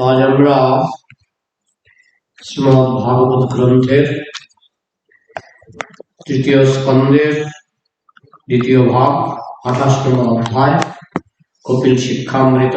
আজ আমরা শ্রীমদ ভাগবত গ্রন্থের তৃতীয় স্কন্ধের দ্বিতীয় ভাগ আঠাশ নম্বর অধ্যায় কপিল শিক্ষামৃত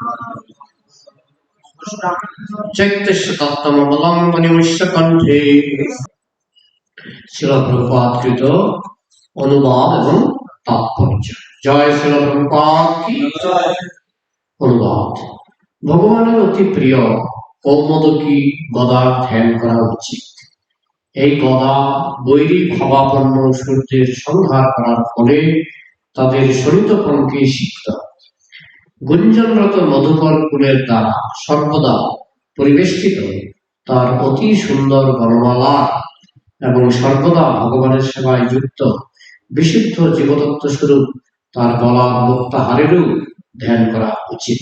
অনুবাদ এবং তাৎপর্য। জয় শিলপ্রপাত অনুবাদ। ভগবানের অতি প্রিয় কৌমদকী গদা ধ্যান করা উচিত? এই গদা বৈরী ভাবাপন্ন সূর্যের সংহার করার ফলে তাদের শরিতপণকে সিক্ত গুঞ্জনরত মধুকর কুলের দ্বারা সর্বদা পরিবেষ্টিত তার অতি সুন্দর বর্ণমালা এবং সর্বদা ভগবানের সেবায় যুক্ত বিশুদ্ধ জীবতত্ত্ব স্বরূপ তার গলার মুক্তাহারেরও ধ্যান করা উচিত।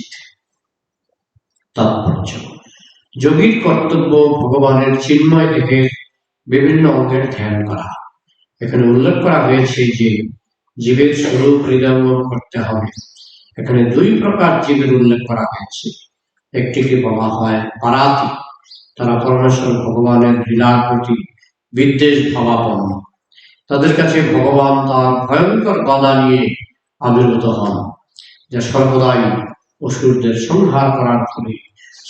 তাৎপর্য। যোগীর কর্তব্য ভগবানের চিন্ময় দেহের বিভিন্ন অঙ্গের ধ্যান করা। এখানে উল্লেখ করা হয়েছে যে জীবের স্বরূপ হৃদয়ঙ্গম করতে হবে। এখানে দুই প্রকার জীবের উল্লেখ করা হয়েছে। একটিকে বলা হয় পারাতি তারা পরমেশ্বর ভগবানের লীলার প্রতি বিদ্বেষ ভাবাপন্ন। তাদের কাছে ভগবান তার ভয়ঙ্কর গদা নিয়ে আবির্ভূত হন, যা সর্বদাই অসুরদের সংহার করার ফলে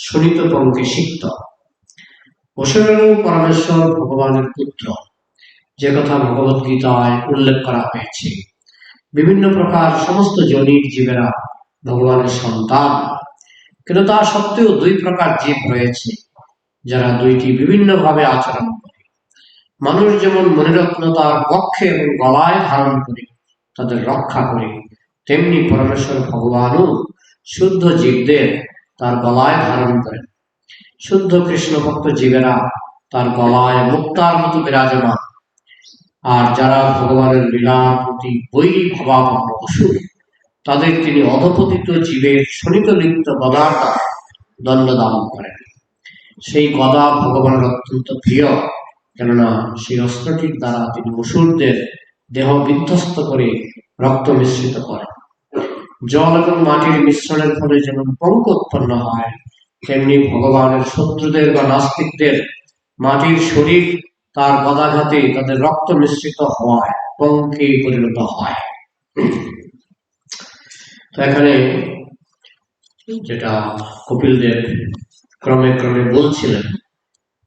শনিত পঙ্কে সিক্ত। অসুরেরও পরমেশ্বর ভগবানের পুত্র, যে কথা ভগবত গীতায় উল্লেখ করা হয়েছে। বিভিন্ন প্রকার সমস্ত জনির জীবেরা ভগবানের সন্তান। কিন্তু তা সত্ত্বেও দুই প্রকার জীব রয়েছে, যারা দুইটি বিভিন্নভাবে আচরণ করে। মানুষ যেমন মনিরত্ন তার পক্ষে এবং গলায় ধারণ করে, তাদের রক্ষা করে, তেমনি পরমেশ্বর ভগবানও শুদ্ধ জীবদের তার গলায় ধারণ করেন। শুদ্ধ কৃষ্ণ ভক্ত জীবেরা তার গলায় মুক্তার মতো বিরাজমান। আর যারা ভগবানের লীলার প্রতি বৈরী ভাবাপন্ন অসুর তাদের তিনি অধপতিত জীবের শনিত লিপ্ত গদার দ্বারা দণ্ড দান করেন। সেই গদা ভগবানের অত্যন্ত প্রিয়, কেননা সেই অস্ত্রটির দ্বারা তিনি অসুরদের দেহ বিধ্বস্ত করে রক্ত মিশ্রিত করেন। জল এবং মাটির মিশ্রণের ফলে যেমন পঙ্ক উৎপন্ন হয়, তেমনি ভগবানের শত্রুদের বা নাস্তিকদের মাটির শরীর তার গদাঘাতে তাদের রক্ত মিশ্রিত হয় পঙ্কে পরিণত হয়। তো এখানে যেটা কপিল দেব ক্রমে ক্রমে বলছিলেন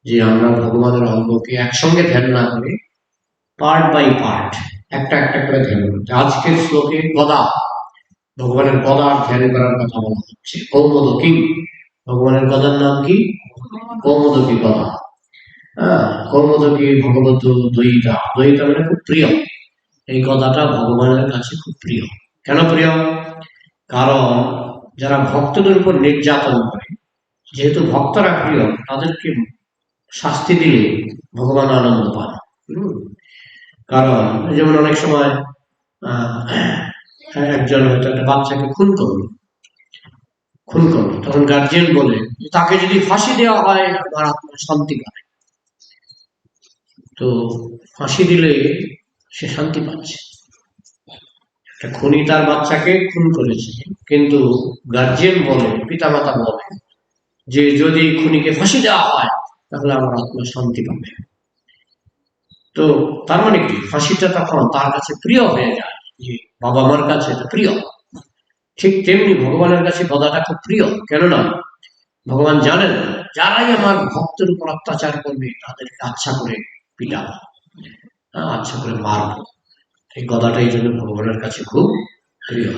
যে আমরা ভগবানের অঙ্গকে একসঙ্গে ধ্যান না করে পার্ট বাই পার্ট একটা একটা করে ধ্যান করতে আজকের শ্লোকে গদা, ভগবানের গদার ধ্যান করার কথা বলা হচ্ছে। কৌমদকী, ভগবানের গদার নাম কি? কৌমদকী গদা। কৌমদকী ভগবত দ্বৈতা। দ্বৈতা মানে খুব প্রিয়। এই কথাটা ভগবানের কাছে খুব প্রিয়। কেন প্রিয়? কারণ যারা ভক্তদের উপর নির্যাতন করে, যেহেতু ভক্তরা প্রিয়, তাদেরকে শাস্তি দিলে ভগবান আনন্দ পান। কারণ যেমন অনেক সময় একজন হয়তো একটা বাচ্চাকে খুন করল। খুন করল। তখন গার্জিয়ান বলে, তাকে যদি ফাঁসি দেওয়া হয়, আমার আত্মা শান্তি পাবে। তো ফাঁসি দিলে সে শান্তি পাচ্ছে। একটা খুনি তার বাচ্চাকে খুন করেছে, কিন্তু গার্জিয়ান বলে, পিতামাতা বলে যে যদি খুনিকে ফাঁসি দেওয়া হয়, তাহলে আমার আত্মা শান্তি পাবে। তো তার মানে কি? ফাঁসিটা তখন তার কাছে প্রিয় হয়ে যায়, যে বাবা মার কাছে এটা প্রিয়। ঠিক তেমনি ভগবানের কাছে গদাটা খুব প্রিয়, কেননা ভগবান জানেন, যারাই আমার ভক্তের উপর অত্যাচার করবে, তাদেরকে আচ্ছা করে হ্যাঁ, আচ্ছা করে মারবো এই গদাটা এই জন্য ভগবানের কাছে খুব প্রিয়।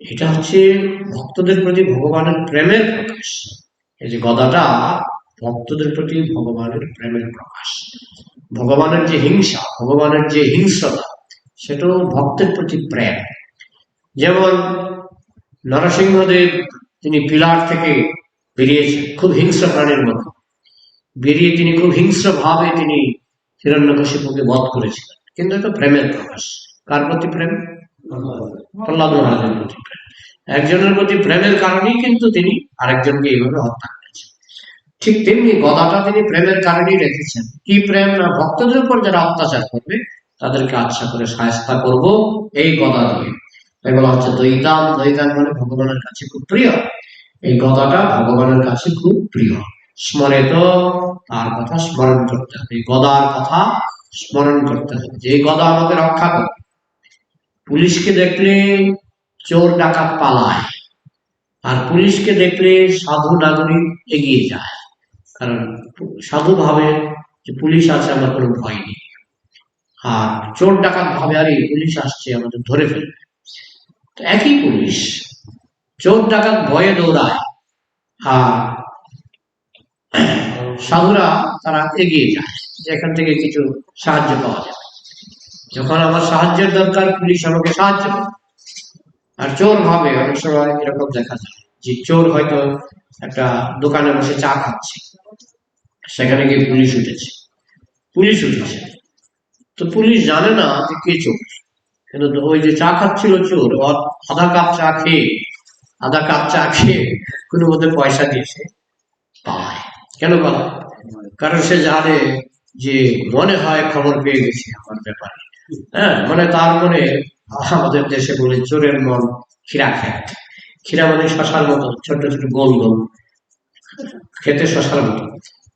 এটা হচ্ছে ভক্তদের প্রতি ভগবানের প্রেমের প্রকাশ। এই যে গদাটা ভক্তদের প্রতি ভগবানের প্রেমের প্রকাশ। ভগবানের যে হিংসা ভগবানের যে হিংসতা সেটাও ভক্তের প্রতি প্রেম। যেমন নরসিংহদেব তিনি পিলার থেকে বেরিয়েছেন খুব হিংস্র প্রাণীর মতো। বেরিয়ে তিনি খুব হিংস্র ভাবে তিনি হিরণ্যকশিপুকে বধ করেছিলেন। কিন্তু এটা প্রেমের প্রকাশ। কার প্রতি প্রেম? প্রহ্লাদ মহারাজের প্রতি প্রেম। একজনের প্রতি প্রেমের কারণেই কিন্তু তিনি আরেকজনকে এইভাবে হত্যা করেছেন। ঠিক তেমনি গদাটা তিনি প্রেমের কারণেই রেখেছেন। কি প্রেম না ভক্তদের উপর যারা অত্যাচার করবে, তাদেরকে আচ্ছা করে সায়স্তা করব এই গদা দিয়ে। বলা হচ্ছে দ্বৈতাম দ্বৈতাম মানে ভগবানের কাছে খুব প্রিয়। এই গদাটা ভগবানের কাছে খুব প্রিয়। স্মরেত তার কথা স্মরণ করতে হবে, এই গদার কথা স্মরণ করতে হবে, যে এই গদা আমাকে রক্ষা করে পুলিশকে দেখলে চোর ডাকাত পালায়, আর পুলিশকে দেখলে সাধু নাগরিক এগিয়ে যায়। কারণ সাধু ভাবে যে পুলিশ আছে, আমার কোনো ভয় নেই। আর চোর ডাকাত ভাবে, আরে পুলিশ আসছে, আমাদের ধরে ফেলবে। তো একই পুলিশ, চোর ডাকাত ভয়ে দৌড়ায়, আর সাধুরা তারা এগিয়ে যায় যে এখান থেকে কিছু সাহায্য পাওয়া যাবে যখন আমার সাহায্যের দরকার, পুলিশ আমাকে সাহায্য আর চোর ভাবে অনেক সময় এরকম দেখা যায় যে চোর হয়তো একটা দোকানে বসে চা খাচ্ছে। সেখানে গিয়ে পুলিশ উঠেছে। পুলিশ উঠেছে। তো পুলিশ জানে না যে কে চোর। কিন্তু ওই যে চা খাচ্ছিল চোর আধা কাপ চা খেয়ে, আধা কাপ চা খেয়ে কোনো মধ্যে পয়সা দিয়েছে। পালায় কেন পালায় কারণ সে জানে যে মনে হয় খবর পেয়ে গেছে আমার ব্যাপারে। হ্যাঁ মানে তার মনে আমাদের দেশে বলে চোরের মন খিরা খেত। খিরা মানে শশার মতো ছোট ছোট গোল গোল খেতে শশার মতো।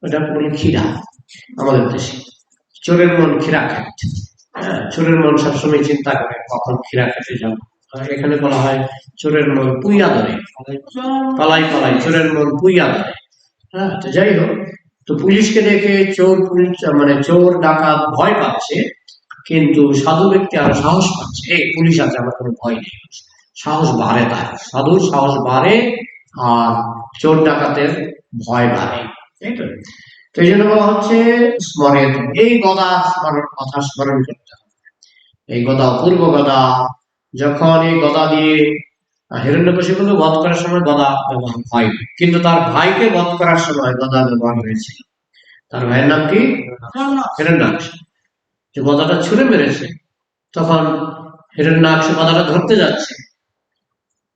ওটা বলে খিরা আমাদের দেশে। চোরের মন খিরা খেত। হ্যাঁ চোরের মন সবসময় চিন্তা করে, কখন খিরা খেতে যাব? এখানে বলা হয়, চোরের মন পুইয়া ধরে পালাই পালাই, চোরের মন পুইয়া ধরে হ্যাঁ তো যাই হোক তো পুলিশকে দেখে চোর পুলিশ মানে চোর ডাকাত ভয় পাচ্ছে, কিন্তু সাধু ব্যক্তি আরও সাহস পাচ্ছে। এই পুলিশ আছে, আমার কোনো ভয় নেই। সাহস বাড়ে তার। সাধুর সাহস বাড়ে আর চোর ডাকাতের ভয় বাড়ে। তাই তো? এই জন্য বলা হচ্ছে স্মরেত এই গদা স্মরণ, কথা স্মরণ করতে হবে। এই গদা, অপূর্ব গদা, যখন এই গদা দিয়ে হিরণ্যকশিপুকে বধ করার সময় গদা ব্যবহার হয়। কিন্তু তার ভাইকে বধ করার সময় গদা ব্যবহার হয়েছিল। তার ভাইয়ের নাম কি? হিরণ্যাক্ষ যে গদাটা ছুঁড়ে মেরেছে তখন হিরণ্যাক্ষ গদাটা ধরতে যাচ্ছে।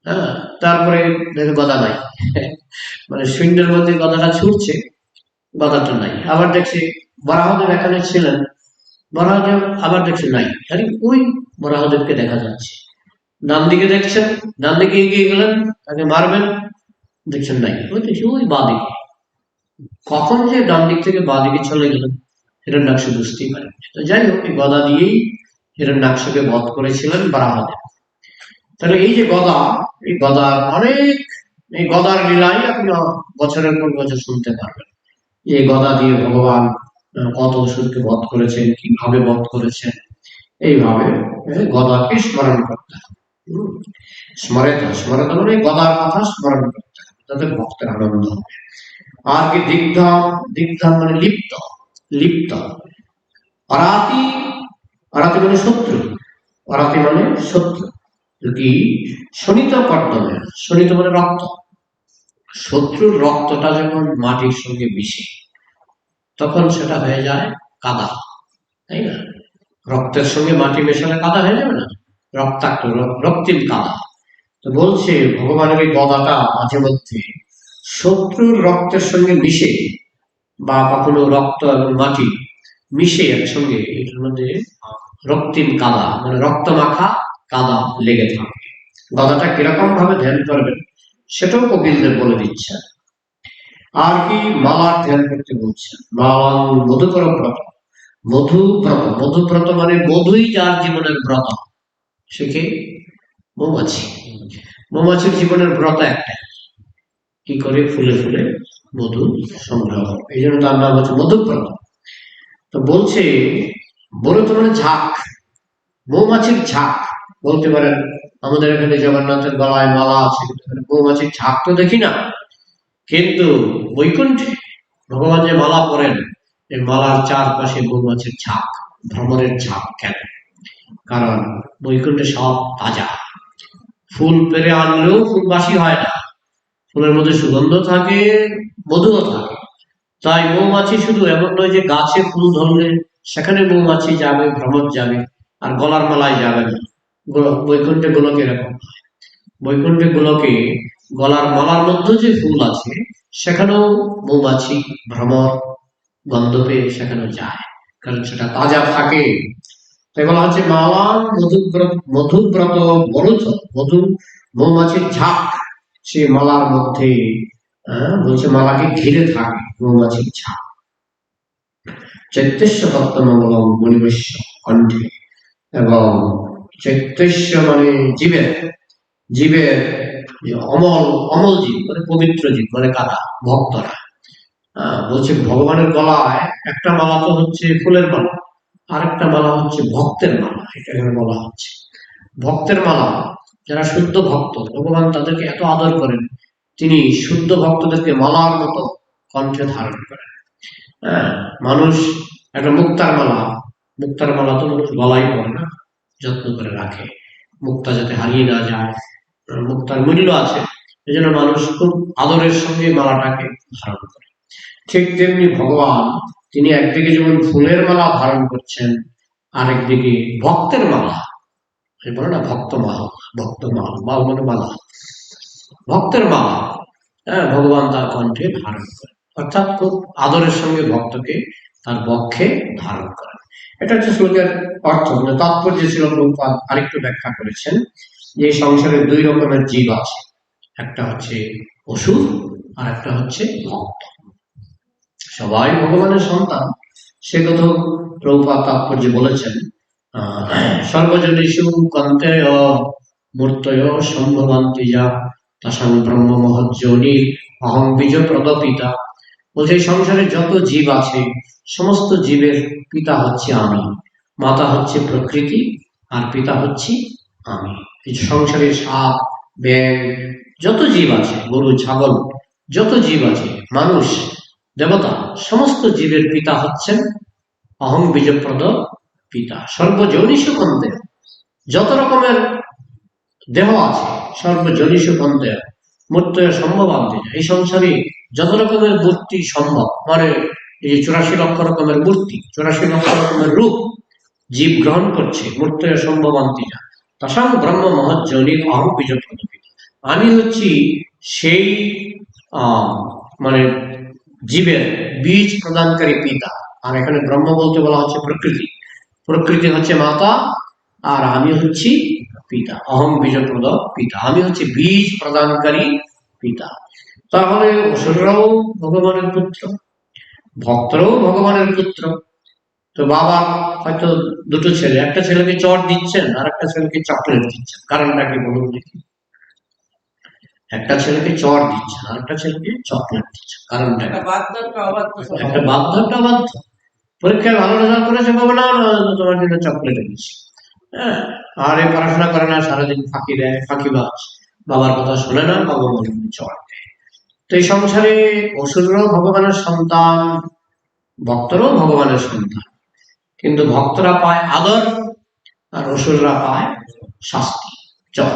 হ্যাঁ তারপরে গদা নাই। মানে শূন্যের মধ্যে গদাটা ছুটছে গদাটা নাই। আবার দেখছি বরাহদেব এখানে ছিলেন। বরাহদেব আবার দেখছি নাই। আরে ওই বরাহদেবকে দেখা যাচ্ছে। ডান দিকে দেখছেন ডান দিকে এগিয়ে গেলেন, তাকে মারবেন, দেখছেন নাই। ওই বা দিকে। কখন যে ডান দিক থেকে বা দিকে চলে গেলেন হিরণ্যাক্ষ বুঝতেই পারেন তো যাই হোক, এই গদা দিয়েই হিরণ্যাক্ষকে বধ করেছিলেন বারাহদেব তাহলে এই যে গদা, এই গদার অনেক, এই গদার লীলাই আপনি বছরের পর বছর শুনতে পারবেন। এই গদা দিয়ে ভগবান কত অসুরকে বধ করেছেন, কীভাবে বধ করেছেন, এইভাবে গদাকে স্মরণ করতে হবে। মানে কথা স্মরণ করতে ভক্তের আনন্দ হবে। আর কি মানে লিপ্ত লিপ্ত। অরাতি অরাতি মানে শত্রু, অরাতি মানে শত্রু। যদি শনিত কর্তব্য শনিত মানে রক্ত। শত্রুর রক্তটা যখন মাটির সঙ্গে মিশে, তখন সেটা হয়ে যায় কাদা, তাই না? রক্তের সঙ্গে মাটি মেশালে কাদা হয়ে যাবে না? রক্তাক্ত রক্তিম কালা তো বলছে, ভগবানের এই গদাটা মাঝে মধ্যে শত্রুর রক্তের সঙ্গে মিশে বা কখনো রক্ত এবং মাটি মিশে একসঙ্গে, এটার মধ্যে রক্তিম কাদা মানে রক্ত মাখা কাদা লেগে থাকে। গদাটা কীরকম ভাবে ধ্যান করবেন, সেটাও কপিলদেব বলে দিচ্ছেন। আর কি মালার ধ্যান করতে বলছেন? মাল মধুকর ব্রত। মধু ব্রত মধু ব্রত মানে মধুই যার জীবনের ব্রত। সে মৌমাছি। মৌমাছির জীবনের ব্রত একটা। কি করে? ফুলে ফুলে মধু সংগ্রহ। এই জন্য তার নাম হচ্ছে মধুব্রত তো বলছে ব্রত মানে ঝাঁক, মৌমাছির ঝাঁক। বলতে পারেন, আমাদের এখানে জগন্নাথের গলায় মালা আছে মৌমাছির ঝাঁক তো দেখি না। কিন্তু বৈকুণ্ঠে ভগবান যে মালা পরেন, এই মালার চারপাশে মৌমাছির ঝাঁক, ভ্রমণের ঝাঁক কেন? কারণ বৈকুণ্ঠে সব তাজা। ফুল পেরে আনলেও ফুল বাসি হয় না। ফুলের মধ্যে সুগন্ধ থাকে, মধুও থাকে। তাই মৌমাছি শুধু এমন নয় যে গাছে ফুল ধরলে সেখানে মৌমাছি যাবে, ভ্রমণ যাবে, আর গলার মালায় যাবে না। বৈকুণ্ঠে গোলকে এরকম। বৈকুণ্ঠে গোলকে গলার মালার মধ্যে যে ফুল আছে, সেখানেও মৌমাছি ভ্রমর গন্ধ পেয়ে সেখানে যায়। কারণ সেটা তাজা থাকে। বলা হচ্ছে মালা মধুব্রত মধুব্রত মরুচ মধু মৌমাছির ঝাঁক। সে মালার মধ্যে আহ, বলছে মালাকে ঘিরে থাকে মৌমাছির ঝাঁক। চৈত্যস্য তত্ত্বমঙ্গলম মণিবস্য কণ্ঠে এবং চৈত্যস্য মানে জীবের জীবের অমল অমল জীব মানে পবিত্র জীব মানে কারা ভক্তরা। বলছে ভগবানের গলায় একটা মালা তো হচ্ছে ফুলের মালা। আর একটা মালা হচ্ছে ভক্তের মালা, এটা এখানে বলা হচ্ছে। ভক্তের মালা, যারা শুদ্ধ ভক্ত, ভগবান তাদেরকে এত আদর করেন, তিনি শুদ্ধ ভক্তদেরকে মালার মতো কণ্ঠে ধারণ করেন। হ্যাঁ মানুষ একটা মুক্তার মালা মুক্তার মালা তো মানুষ গলাই পড়ে না, যত্ন করে রাখে। মুক্তা যাতে হারিয়ে না যায় মুক্তার মূল্য আছে এই জন্য মানুষ খুব আদরের সঙ্গে মালাটাকে ধারণ করে। ঠিক তেমনি ভগবান তিনি একদিকে যেমন ফুলের মালা ধারণ করছেন, আরেকদিকে ভক্তের মালা। বলে না, ভক্ত মাল ভক্ত মাল মানে মালা। ভক্তের মালা হ্যাঁ ভগবান তার কণ্ঠে ধারণ করে অর্থাৎ খুব আদরের সঙ্গে ভক্তকে তার বক্ষে ধারণ করেন। এটা হচ্ছে শ্লোকের অর্থ। মানে তাৎপর্য ছিল আরেকটু ব্যাখ্যা করেছেন যে সংসারে দুই রকমের জীব আছে। একটা হচ্ছে অসুর আর একটা হচ্ছে ভক্ত। সবাই ভগবানের সন্তান। সে কথা প্রভুপাদ তাৎপর্য বলেছেন আহ, সর্বজনীষু কন্তে মূর্তয় সম্ভবান্তি যা তাসাং ব্রহ্ম মহজ্জনী অহং বীজ প্রদপিতা বলছে সংসারে যত জীব আছে সমস্ত জীবের পিতা হচ্ছে আমি। মাতা হচ্ছে প্রকৃতি আর পিতা হচ্ছে আমি। এই সংসারে সাপ ব্যাং যত জীব আছে গরু ছাগল যত জীব আছে মানুষ দেবতা, সমস্ত জীবের পিতা হচ্ছেন অহং বীজপ্রদ পিতা। সর্বজনীষু কন্তে যত রকমের দেহ আছে সর্বজনীষু কন্তে মূর্ত সম্ভব আনতে এই সংসারে যত রকমের মূর্তি সম্ভব মানে এই যে চুরাশি লক্ষ রকমের মূর্তি, চুরাশি লক্ষ রকমের রূপ জীব গ্রহণ করছে, মূর্ত সম্ভব আনতে যা তাসাং ব্রহ্ম মহজ্জনিক অহং বীজপ্রদ পিতা। আমি হচ্ছি সেই মানে জীবের বীজ প্রদানকারী পিতা। আর এখানে ব্রহ্ম বলতে বলা হচ্ছে প্রকৃতি। প্রকৃতি হচ্ছে মাতা, আর আমি হচ্ছি পিতা। অহম বীজপ্রদ পিতা। আমি হচ্ছে বীজ প্রদানকারী পিতা। তাহলে অসুররাও ভগবানের পুত্র, ভক্তরাও ভগবানের পুত্র। তো বাবা হয়তো দুটো ছেলে, একটা ছেলেকে চট দিচ্ছেন, আর একটা ছেলেকে চকলেট দিচ্ছেন। কারণটা কি বলুন দেখি। একটা ছেলেকে চর দিচ্ছে আর একটা ছেলেকে চকলেট দিচ্ছেন কারণটা একটা বাধ্য একটা অবাধ্য স্বভাব। একটা বাধ্য পরীক্ষায় ভালো রেজাল্ট করেছে বাবা না তোমার জন্য চকলেট এনেছি। হ্যাঁ আর এই পড়াশোনা করে না সারাদিন ফাঁকি দেয় ফাঁকিবাজ বাবার কথা শোনে না বাবা মনে মনে চড় দেয় তো এই সংসারে অসুররাও ভগবানের সন্তান ভক্তরাও ভগবানের সন্তান। কিন্তু ভক্তরা পায় আদর আর অসুররা পায় শাস্তি চর।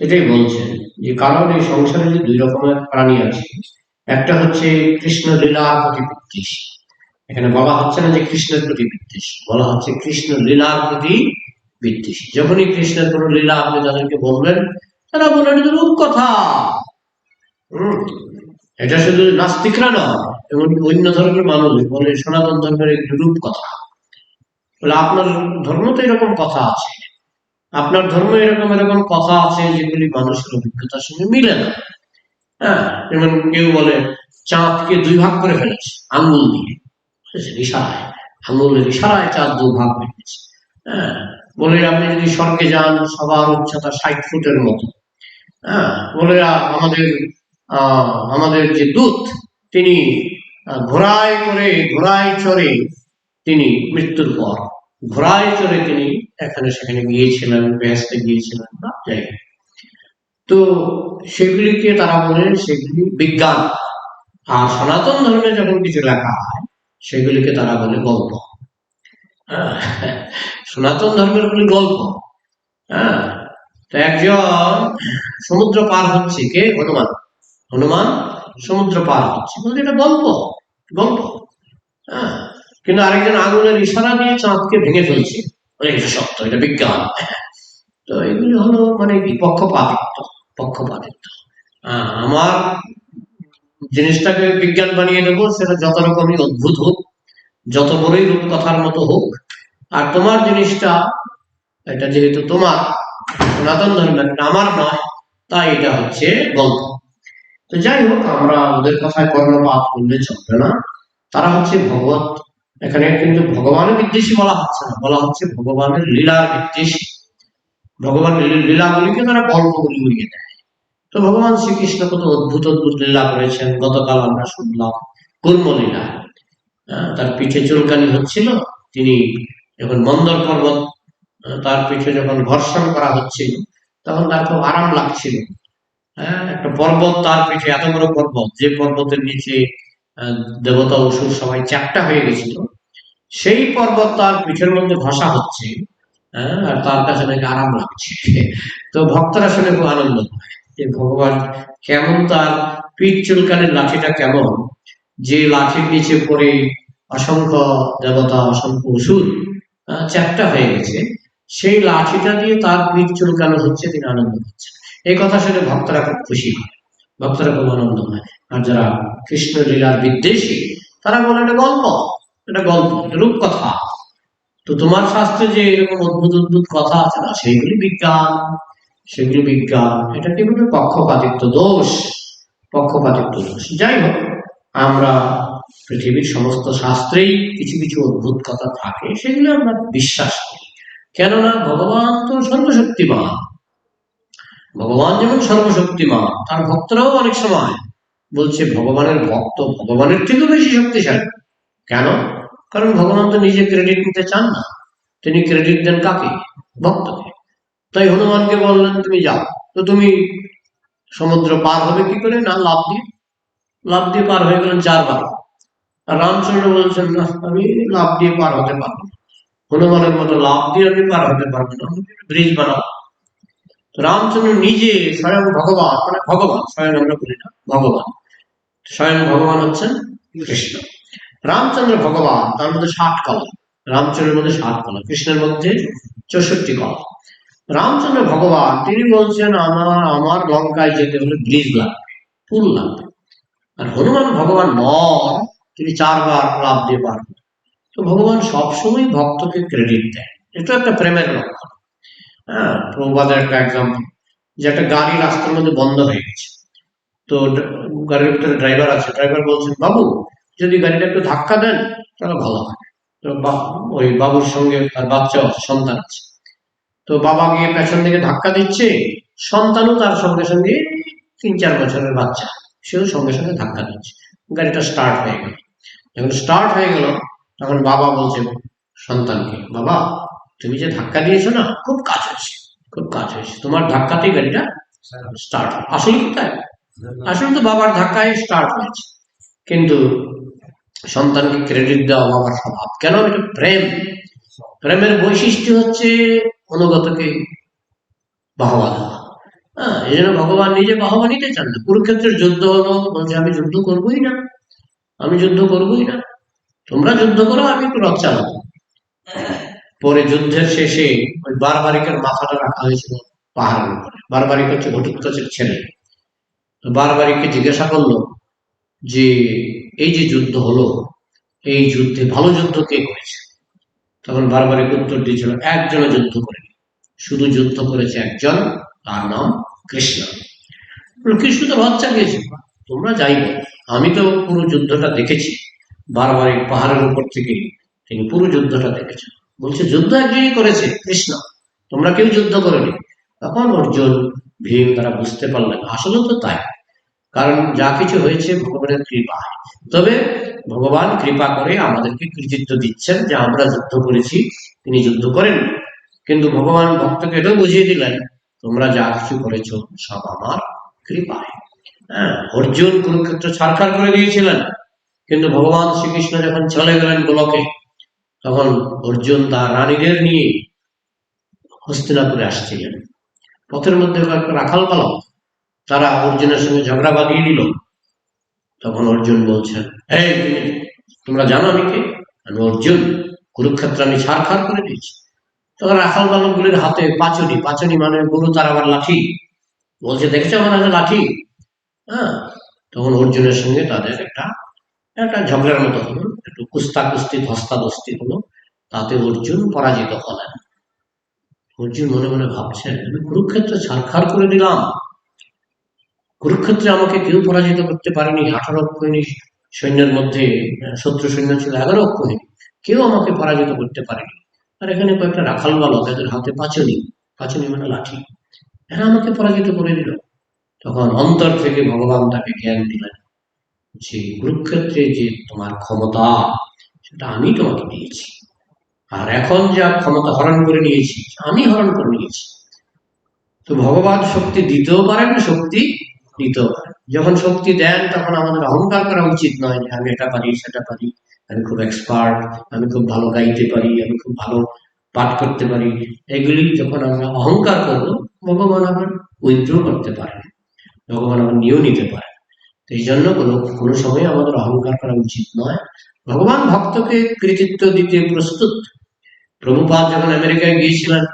এটাই বলছেন যে কারণ এই সংসারে যে দুই রকমের প্রাণী আছে, একটা হচ্ছে কৃষ্ণ লীলার প্রতি বিদ্বেষ এখানে বলা হচ্ছে না যে কৃষ্ণের প্রতি বিদ্বেষ বলা হচ্ছে কৃষ্ণ লীলার প্রতি বিদ্বেষ যখনই কৃষ্ণের কোনো লীলা আপনি তাদেরকে বলবেন, তারা বললেন এটা রূপ কথা। হম, এটা শুধু নাস্তিকরা নয়, এমনকি অন্য ধর্মের মানুষ বলে, সনাতন ধর্মের একটি রূপ কথা। বলে, আপনার ধর্ম তো এরকম কথা আছে। আপনার ধর্ম এরকম এরকম কথা আছে যেগুলি মানুষের অভিজ্ঞতার সঙ্গে মিলে না। হ্যাঁ যেমন কেউ বলে চাঁদকে দুই ভাগ করে ফেলেছে আঙ্গুল দিয়ে? ইশারায় ইশারায় চাঁদ দু ভাগ হয়ে গেছে। হ্যাঁ বলে আপনি যদি স্বর্গে যান সবার উচ্চতা ষাট ফুটের মতো। হ্যাঁ বলে আমাদের আহ, আমাদের যে দূত তিনি ঘোড়ায় করে ঘোড়ায় চড়ে তিনি মৃত্যুর পর ঘোড়ায় চড়ে তিনি এখানে সেখানে গিয়েছিলেন বেহেস্তে গিয়েছিলেন না যাই তো সেগুলিকে তারা বলেন সেগুলি বিজ্ঞান। আর সনাতন ধর্মে যখন কিছু লেখা হয় সেগুলিকে তারা বলে গল্প। হ্যাঁ, সনাতন ধর্মের গুলি গল্প। হ্যাঁ তো একজন সমুদ্র পার হচ্ছে কে? হনুমান। হনুমান সমুদ্র পার হচ্ছে। বলতে এটা গল্প গল্প। হ্যাঁ কিন্তু আরেকজন আগুনের ইশারা দিয়ে চাঁদকে ভেঙে ফেলছে। এটা সত্য এটা বিজ্ঞান। তো এগুলি হলো মানে কি? পক্ষপাতিত্ব পক্ষপাতিত্ব। আমার জিনিসটাকে বিজ্ঞান বানিয়ে দেবো সেটা যত রকমই অদ্ভুত হোক, যত বড়ই রূপকথার মতো হোক। আর তোমার জিনিসটা, এটা যেহেতু তোমার, সনাতন ধর্মের আমার নয়, তাই এটা হচ্ছে গল্প। তো যাই হোক, আমরা ওদের কথায় কর্ণপাত করলে চলবে না। তারা হচ্ছে ভগবত এখানে কিন্তু ভগবানের বিদ্বেষী বলা হচ্ছে না। বলা হচ্ছে ভগবানের লীলার বিদ্বেষী ভগবানের লীলাগুলিকে তারা গল্পগুলি উড়িয়ে দেয়। তো ভগবান শ্রীকৃষ্ণ কত অদ্ভুত অদ্ভুত লীলা করেছেন। গতকাল আমরা শুনলাম কুর্ম লীলা আহ, তার পিঠে চুলকানি হচ্ছিল। তিনি যখন মন্দর পর্বত তার পিঠে যখন ঘর্ষণ করা হচ্ছিল তখন তার খুব আরাম লাগছিল। হ্যাঁ একটা পর্বত তার পিঠে এত বড় পর্বত যে পর্বতের নিচে দেবতা অসুর সবাই চ্যাপ্টা হয়ে গেছিল। সেই পর্বত তার পিঠের মধ্যে ঘষা হচ্ছে হ্যাঁ আর তার কাছে নাকি আরাম লাগছে। তো ভক্তরা শুনে খুব আনন্দ যে ভগবান, কেমন তার পিঠ চুলকানের লাঠিটা কেমন? যে লাঠির নিচে পড়ে অসংখ্য দেবতা, অসংখ্য অসুর চ্যাপ্টা হয়ে গেছে। সেই লাঠিটা দিয়ে তার পিঠ চুলকানো হচ্ছে, তিনি আনন্দ পাচ্ছেন। এই কথা শুনে ভক্তরা খুব খুশি হয়। ভক্তরা খুব আনন্দ হয় আর যারা কৃষ্ণ লীলার বিদ্বেষী, তারা বলে এটা গল্প এটা গল্প, এটা রূপকথা। তো তোমার শাস্ত্রে যে এরকম অদ্ভুত অদ্ভুত কথা আছে না, সেইগুলি বিজ্ঞান, সেগুলি বিজ্ঞান, এটা কি বলে পক্ষপাতিত্ব দোষ? পক্ষপাতিত্ব দোষ। যাই হোক, আমরা পৃথিবীর সমস্ত শাস্ত্রেই কিছু কিছু অদ্ভুত কথা থাকে, সেগুলো আমরা বিশ্বাস করি। কেননা ভগবান তো সর্বশক্তিমান। ভগবান যেমন সর্বশক্তিমান, তার ভক্তরাও অনেক সময় বলছে, ভগবানের ভক্ত, ভগবানের থেকেও বেশি শক্তিশালী। কেন? কারণ ভগবান তো নিজে ক্রেডিট নিতে চান না। তিনি ক্রেডিট দেন কাকে? ভক্তকে। তাই হনুমানকে বললেন, তুমি যাও। তো তুমি সমুদ্র পার হবে কি করে? না লাভ দিয়ে। লাভ দিয়ে পার হয়ে গেলেন চারবার আর রামচন্দ্র বলছেন, না, আমি লাভ দিয়ে পার হতে পারব হনুমানের মতো লাভ দিয়ে আমি পার হতে পারব না। ব্রিজ বানাও। তো রামচন্দ্র নিজে স্বয়ং ভগবান মানে ভগবান, স্বয়ং আমরা বলি না, ভগবান। স্বয়ং ভগবান হচ্ছেন কৃষ্ণ। রামচন্দ্র ভগবান, তার মধ্যে ষাট কলা। রামচন্দ্রের মধ্যে ষাট কলা, কৃষ্ণের মধ্যে চৌষট্টি কলা। রামচন্দ্র ভগবান, তিনি বলছেন, আমার আমার লঙ্কায় যেতে হলে ব্রিজ লাগবে পুল লাগবে আর হনুমান ভগবান নর তিনি চারবার লাভ দিয়ে পারবেন। তো ভগবান সবসময় ভক্তকে ক্রেডিট দেয়। এটা একটা প্রেমের লক্ষণ। হ্যাঁ প্রবাদের একটা এক্সাম্পল যে একটা গাড়ি রাস্তার মধ্যে বন্ধ হয়ে গেছে। তো গাড়ির ভিতরে ড্রাইভার আছে ড্রাইভার বলছেন, বাবু, যদি গাড়িটা একটু ধাক্কা দেন, তাহলে ভালো হয়। তো ওই বাবুর সঙ্গে তার বাচ্চা সন্তান আছে। তো বাবা গিয়ে পেছন দিকে ধাক্কা দিচ্ছে, সন্তানও তার সঙ্গে সঙ্গে তিন চার বছরের বাচ্চা, সেও সঙ্গে সঙ্গে ধাক্কা দিচ্ছে। গাড়িটা স্টার্ট হয়ে গেল। যখন স্টার্ট হয়ে গেল, তখন বাবা বলছে, সন্তানকে, বাবা তুমি যে ধাক্কা দিয়েছ না, খুব কাজ হয়েছে, খুব কাজ হয়েছে। তোমার ধাক্কাতেই গাড়িটা স্টার্ট আসলে কি তাই? আসলে তো বাবার ধাক্কায় স্টার্ট হয়েছে। কিন্তু সন্তানকে ক্রেডিট দেওয়া বাবার স্বভাব। কেন? এটা প্রেম। প্রেমের বৈশিষ্ট্য হচ্ছে অনুগতকে বাহবা দেওয়া। হ্যাঁ এই জন্য ভগবান নিজে বাহবা নিতে চান না। কুরুক্ষেত্রের যুদ্ধ হলো, বলছে, আমি যুদ্ধ করবোই না। আমি যুদ্ধ করবোই না। তোমরা যুদ্ধ করো, আমি একটু রথ চালাবো। পরে যুদ্ধের শেষে ওই বারবারিকের মাথাটা রাখা হয়েছিল পাহাড়ের উপরে। বারবারিক হচ্ছে ঘটুৎকচের ছেলে। বারবারিককে জিজ্ঞাসা করল যে, এই যে যুদ্ধ হলো, এই যুদ্ধে ভালো যুদ্ধ কে করেছে? তখন বারবারিক উত্তর দিয়েছিল, একজনও যুদ্ধ করেনি। শুধু যুদ্ধ করেছে একজন, তার নাম কৃষ্ণ। কৃষ্ণ তো বাচ্চা গিয়েছে তোমরা যাই আমি তো পুরো যুদ্ধটা দেখেছি। বারবারিক পাহাড়ের উপর থেকে তিনি পুরো যুদ্ধটা দেখেছেন। বলছে, যুদ্ধ একজনই করেছে, কৃষ্ণ। তোমরা কেউ যুদ্ধ করেনি। তখন অর্জুন ভীম তারা বুঝতে পারলেন, আসলে তো তাই। কারণ যা কিছু হয়েছে ভগবানের কৃপায়। তবে ভগবান কৃপা করে আমাদেরকে কৃতিত্ব দিচ্ছেন যে আমরা যুদ্ধ করেছি, তিনি যুদ্ধ করেন কিন্তু ভগবান ভক্তকে এটাও বুঝিয়ে দিলেন, তোমরা যা কিছু করেছ, সব আমার কৃপায়। হ্যাঁ অর্জুন কুরুক্ষেত্র ছাড়খাড় করে দিয়েছিলেন। কিন্তু ভগবান শ্রীকৃষ্ণ যখন চলে গেলেন গোলকে তখন অর্জুন তার রানীদের নিয়ে হস্তিনাপুরে আসছিলেন। পথের মধ্যে কয়েকটা রাখাল পালক তারা অর্জুনের সঙ্গে ঝগড়া বাঁধিয়ে দিল। তখন অর্জুন বলছেন এই তুমি, তোমরা জানো আমি কে? আমি অর্জুন, কুরুক্ষেত্র আমি ছাড়খাড় করে দিয়েছি। তখন রাখাল বালকগুলির হাতে পাচনি পাচনি মানে গরু তার আবার লাঠি। বলছে, দেখেছ আমার লাঠি? হ্যাঁ। তখন অর্জুনের সঙ্গে তাদের একটা একটা ঝগড়ার মতো হলো, একটু কুস্তা কুস্তি ধস্তাধস্তি হলো, তাতে অর্জুন পরাজিত হলেন। অর্জুন মনে মনে ভাবছেন, আমি কুরুক্ষেত্র ছাড়খাড় করে দিলাম। কুরুক্ষেত্রে আমাকে কেউ পরাজিত করতে পারেনি, আঠারো অক্ষণী সৈন্যের মধ্যে শত্রু সৈন্য ছিল এগারো অক্ষণী কেউ আমাকে পরাজিত করতে পারেনি। আর এখানে কয়েকটা রাখাল বালক এদের হাতে পাচনি পাচনি মানে লাঠি, এরা আমাকে পরাজিত করে দিল। তখন অন্তর থেকে ভগবান তাকে জ্ঞান দিলেন। যে কুরুক্ষেত্রে যে তোমার ক্ষমতা, সেটা আমি তোমাকে দিয়েছি। আর এখন যা ক্ষমতা হরণ করে নিয়েছি আমি হরণ করে নিয়েছি, তো ভগবান শক্তি দিতেও পারেন, শক্তি নিতেও পারেন। যখন শক্তি দেন, তখন আমাদের অহংকার করা উচিত নয় যে আমি এটা পারি, সেটা পারি, আমি খুব এক্সপার্ট আমি খুব ভালো গাইতে পারি, আমি খুব ভালো পাঠ করতে পারি। এগুলি যখন আমরা অহংকার করব, ভগবান আবার উইথড্র করতে পারেন। ভগবান আবার নিয়েও নিতে পারেন। এই জন্য কোনো কোনো সময় আমাদের অহংকার করা উচিত নয়। ভগবান ভক্তকে কৃতিত্ব দিতে প্রস্তুত। প্রভুপাদ যখন আমেরিকায় গিয়েছিলেন,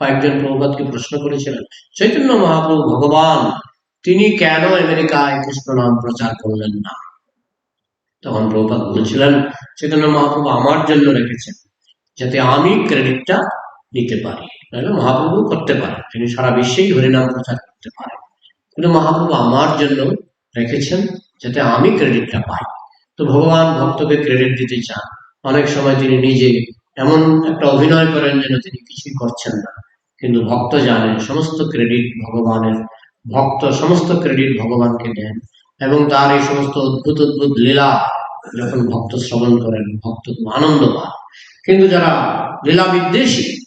কয়েকজন প্রভুপাদকে প্রশ্ন করেছিলেন, চৈতন্য মহাপ্রভু ভগবান, তিনি কেন আমেরিকায় কৃষ্ণ নাম প্রচার করলেন না? তখন প্রভুপাদ বলেছিলেন, চৈতন্য মহাপ্রভু আমার জন্য রেখেছেন, যাতে আমি ক্রেডিটটা নিতে পারি। মহাপ্রভু করতে পারে, তিনি সারা বিশ্বেই হরিনাম প্রচার করতে পারেন কিন্তু মহাপ্রভু আমার জন্য রেখেছেন যাতে আমি ক্রেডিটটা পাই। তো ভগবান ভক্তকে ক্রেডিট দিতে চান। অনেক সময় তিনি নিজে এমন একটা অভিনয় করেন যেন তিনি কিছুই করছেন না। কিন্তু ভক্ত জানেন, সমস্ত ক্রেডিট ভগবানের, ভক্ত সমস্ত ক্রেডিট ভগবানকে দেন এবং তার এই সমস্ত অদ্ভুত অদ্ভুত লীলা যখন ভক্ত শ্রবণ করেন, ভক্ত আনন্দ পান। কিন্তু যারা লীলা বিদ্বেষী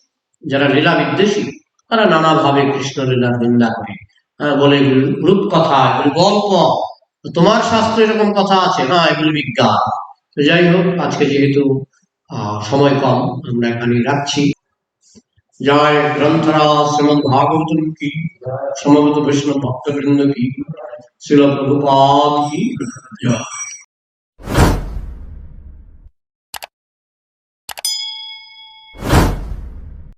যারা লীলা বিদ্বেষী তারা নানাভাবে কৃষ্ণ লীলার নিন্দা করে। বলে এগুলি রূপ কথা, এগুলি গল্প। তোমার শাস্ত্রে এরকম কথা আছে, না? এগুলি বিজ্ঞান। তো যাই হোক, আজকে যেহেতু সময় কম, আমরা এখানে রাখছি। জয় গ্রন্থরা শ্রীমদ ভাগবত কি, সমবেত বৈষ্ণব ভক্তবৃন্দ কি শিল প্রভুপাদ কি। জয়।